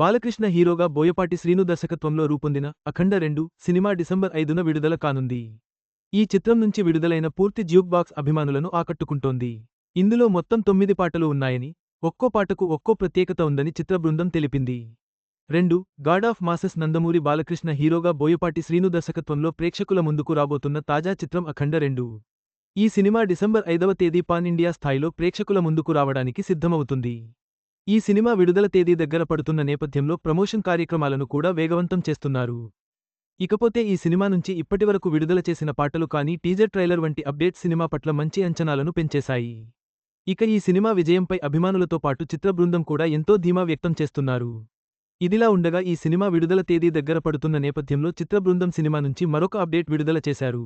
బాలకృష్ణ హీరోగా బోయపాటి శ్రీను దర్శకత్వంలో రూపొందిన అఖండ రెండు సినిమా డిసెంబర్ ఐదున విడుదల కానుంది. ఈ చిత్రం నుంచి విడుదలైన పూర్తి జ్యూక్ బాక్స్ అభిమానులను ఆకట్టుకుంటోంది. ఇందులో మొత్తం తొమ్మిది పాటలు ఉన్నాయని ఒక్కో పాటకు ఒక్కో ప్రత్యేకత ఉందని చిత్ర బృందం తెలిపింది. రెండు god of masses Nandamuri Balakrishna హీరోగా బోయపాటి శ్రీను దర్శకత్వంలో ప్రేక్షకుల ముందుకు రాబోతున్న తాజా చిత్రం అఖండ రెండు. ఈ సినిమా డిసెంబర్ ఐదవ తేదీ పాన్ ఇండియా స్థాయిలో ప్రేక్షకుల ముందుకు రావడానికి సిద్ధమవుతుంది. ఈ సినిమా విడుదల తేదీ దగ్గర పడుతున్న నేపథ్యంలో ప్రమోషన్ కార్యక్రమాలను కూడా వేగవంతం చేస్తున్నారు. ఇకపోతే ఈ సినిమా నుంచి ఇప్పటివరకు విడుదల చేసిన పాటలు కానీ టీజర్ ట్రైలర్ వంటి అప్డేట్ సినిమా పట్ల మంచి అంచనాలను పెంచేశాయి. ఇక ఈ సినిమా విజయంపై అభిమానులతో పాటు చిత్ర బృందం కూడా ఎంతో ధీమా వ్యక్తం చేస్తున్నారు. ఇదిలా ఉండగా ఈ సినిమా విడుదల తేదీ దగ్గర పడుతున్న నేపథ్యంలో చిత్ర బృందం సినిమా నుంచి మరొక అప్డేట్ విడుదల చేశారు.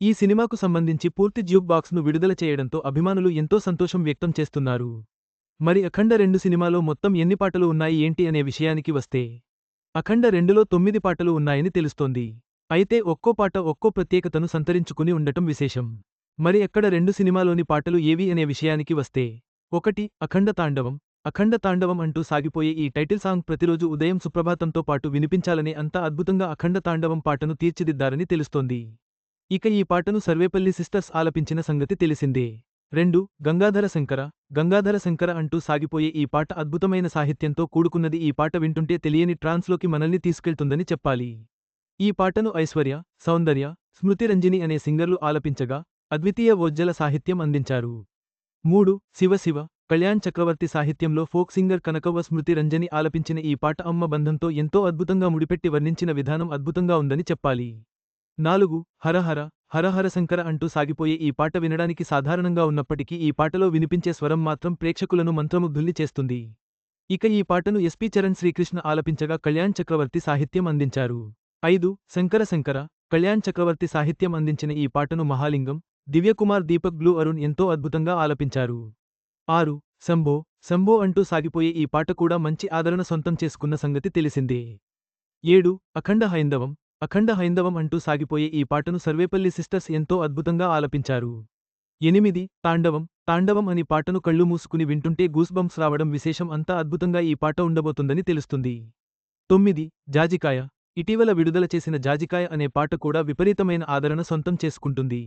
ఈ సినిమాకు సంబంధించి పూర్తి జ్యూబ్ బాక్స్ను విడుదల చేయడంతో అభిమానులు ఎంతో సంతోషం వ్యక్తం చేస్తున్నారు. మరి అఖండ రెండు సినిమాలో మొత్తం ఎన్ని పాటలు ఉన్నాయి ఏంటి అనే విషయానికి వస్తే అఖండ రెండులో తొమ్మిది పాటలు ఉన్నాయని తెలుస్తోంది. అయితే ఒక్కో పాట ఒక్కో ప్రత్యేకతను సంతరించుకుని ఉండటం విశేషం. మరి ఎక్కడ రెండు సినిమాలోని పాటలు ఏవి అనే విషయానికి వస్తే ఒకటి అఖండ తాండవం అఖండ తాండవం అంటూ సాగిపోయే ఈ టైటిల్ సాంగ్ ప్రతిరోజు ఉదయం సుప్రభాతంతో పాటు వినిపించాలనే అంత అద్భుతంగా అఖండ తాండవం పాటను తీర్చిదిద్దారని తెలుస్తోంది. ఇక ఈ పాటను సర్వేపల్లి సిస్టర్స్ ఆలపించిన సంగతి తెలిసిందే. రెండు గంగాధర శంకర గంగాధర శంకర అంటూ సాగిపోయే ఈ పాట అద్భుతమైన సాహిత్యంతో కూడుకున్నది ఈ పాట వింటుంటే తెలియని ట్రాన్స్లోకి మనల్ని తీసుకెళ్తుందని చెప్పాలి. ఈ పాటను ఐశ్వర్య సౌందర్య స్మృతిరంజని అనే సింగర్లు ఆలపించగా అద్వితీయ వోజ్జల సాహిత్యం అందించారు. మూడు శివ శివ కళ్యాణ్ చక్రవర్తి సాహిత్యంలో ఫోక్ సింగర్ కనకవ్వ స్మృతి రంజని ఆలపించిన ఈ పాట అమ్మ బంధంతో ఎంతో అద్భుతంగా ముడిపెట్టి వర్ణించిన విధానం అద్భుతంగా ఉందని చెప్పాలి. నాలుగు హరహర హరహర శంకర అంటూ సాగిపోయే ఈ పాట వినడానికి సాధారణంగా ఉన్నప్పటికీ ఈ పాటలో వినిపించే స్వరం మాత్రం ప్రేక్షకులను మంత్రముగ్ధుల్ని చేస్తుంది. ఇక ఈ పాటను ఎస్పి చరణ్ శ్రీకృష్ణ ఆలపించగా కళ్యాణ్ చక్రవర్తి సాహిత్యం అందించారు. ఐదు శంకర శంకర కళ్యాణ్ చక్రవర్తి సాహిత్యం అందించిన ఈ పాటను మహాలింగం దివ్యకుమార్ దీపక్ బ్లూ అరుణ్ ఎంతో అద్భుతంగా ఆలపించారు. ఆరు శంభో శంభో అంటూ సాగిపోయే ఈ పాట కూడా మంచి ఆదరణ సొంతం చేసుకున్న సంగతి తెలిసిందే. ఏడు అఖండ హైందవం అఖండ హైందవం అంటూ సాగిపోయే ఈ పాటను సర్వేపల్లి సిస్టర్స్ ఎంతో అద్భుతంగా ఆలపించారు. ఎనిమిది తాండవం తాండవం అని పాటను కళ్ళు మూసుకుని వింటుంటే గూస్బంప్స్ రావడం విశేషం అంతా అద్భుతంగా ఈ పాట ఉండబోతుందని తెలుస్తుంది. తొమ్మిది జాజికాయ ఇటీవల విడుదల చేసిన జాజికాయ అనే పాట కూడా విపరీతమైన ఆదరణ సొంతం చేసుకుంటుంది.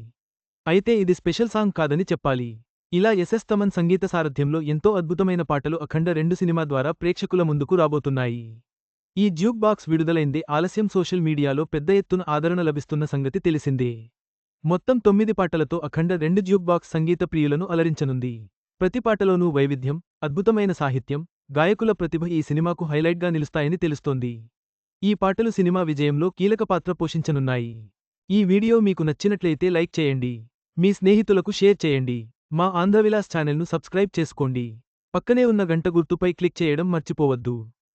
అయితే ఇది స్పెషల్ సాంగ్ కాదని చెప్పాలి. ఇలా ఎస్ఎస్ తమన్ సంగీత సారథ్యంలో ఎంతో అద్భుతమైన పాటలు అఖండ రెండు సినిమా ద్వారా ప్రేక్షకుల ముందుకు రాబోతున్నాయి. ఈ జ్యూక్ బాక్స్ విడుదలైందే ఆలస్యం సోషల్ మీడియాలో పెద్ద ఎత్తున ఆదరణ లభిస్తున్న సంగతి తెలిసిందే. మొత్తం తొమ్మిది పాటలతో అఖండ రెండు జ్యూక్ బాక్స్ సంగీత ప్రియులను అలరించనుంది. ప్రతి పాటలోనూ వైవిధ్యం అద్భుతమైన సాహిత్యం గాయకుల ప్రతిభ ఈ సినిమాకు హైలైట్గా నిలుస్తాయని తెలుస్తోంది. ఈ పాటలు సినిమా విజయంలో కీలక పాత్ర పోషించనున్నాయి. ఈ వీడియో మీకు నచ్చినట్లయితే లైక్ చేయండి. మీ స్నేహితులకు షేర్ చేయండి. మా ఆంధ్రవిలాస్ ఛానల్ను సబ్స్క్రైబ్ చేసుకోండి. పక్కనే ఉన్న గంట గుర్తుపై క్లిక్ చేయడం మర్చిపోవద్దు.